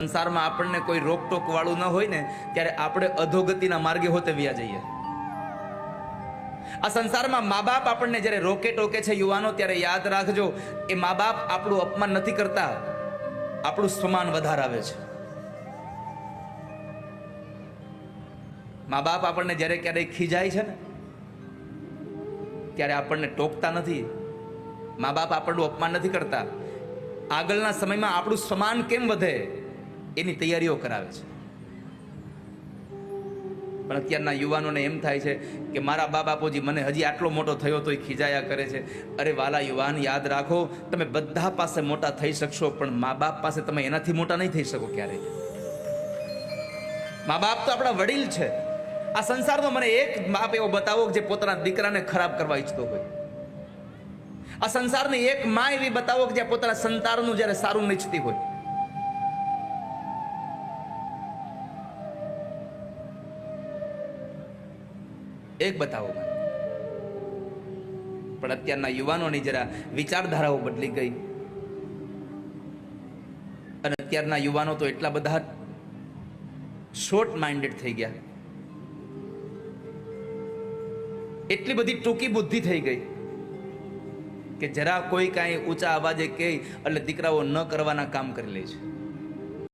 સંસારમાં આપણને કોઈ રોકટોક વાળું ન હોય ને, ત્યારે આપણે અધોગતિના માર્ગે હોતે વ્યા જઈએ. આ સંસારમાં મા બાપ આપણને જ્યારે રોકે ટોકે છે યુવાનો, ત્યારે યાદ રાખજો, એ મા બાપ આપણું અપમાન નથી કરતા. આપણું સમાન વધારાવે છે. મા બાપ આપણને જ્યારે ક્યારેય ખીજાય છે ને, ત્યારે આપણને ટોકતા નથી. મા બાપ આપણનું અપમાન નથી કરતા. આગળના સમયમાં આપણું સમાન કેમ વધે? એની તૈયારીઓ કરાવે છે. પણ અત્યારના યુવાનોને એમ થાય છે કે મારા બા બાપુજી મને હજી આટલો મોટો થયો તો એ ખીજાયા કરે છે. અરે વાલા યુવાન, યાદ રાખો, તમે બધા પાસે મોટા થઈ શકશો, પણ મા બાપ પાસે તમે એનાથી મોટા નહીં થઈ શકો ક્યારેય. મા બાપ તો આપણા વડીલ છે. આ સંસારનો મને એક બાપ એવો બતાવો જે પોતાના દીકરાને ખરાબ કરવા ઈચ્છતો હોય. આ સંસારની એક મા એવી બતાવો કે જે પોતાના સંતાનનું જ્યારે સારું નહીં ઈચ્છતી હોય. એક બતાવો પણ અત્યારના યુવાનોની જરા વિચારધારાઓ બદલી ગઈ. અને અત્યારના યુવાનો તો એટલા બધા શોર્ટ માઇન્ડેડ થઈ ગયા. એટલી બધી ટૂંકી બુદ્ધિ થઈ ગઈ કે જરા કોઈ કાંઈ ઊંચા અવાજે કહે એટલે દીકરાઓ ન કરવાના કામ કરી લે છે.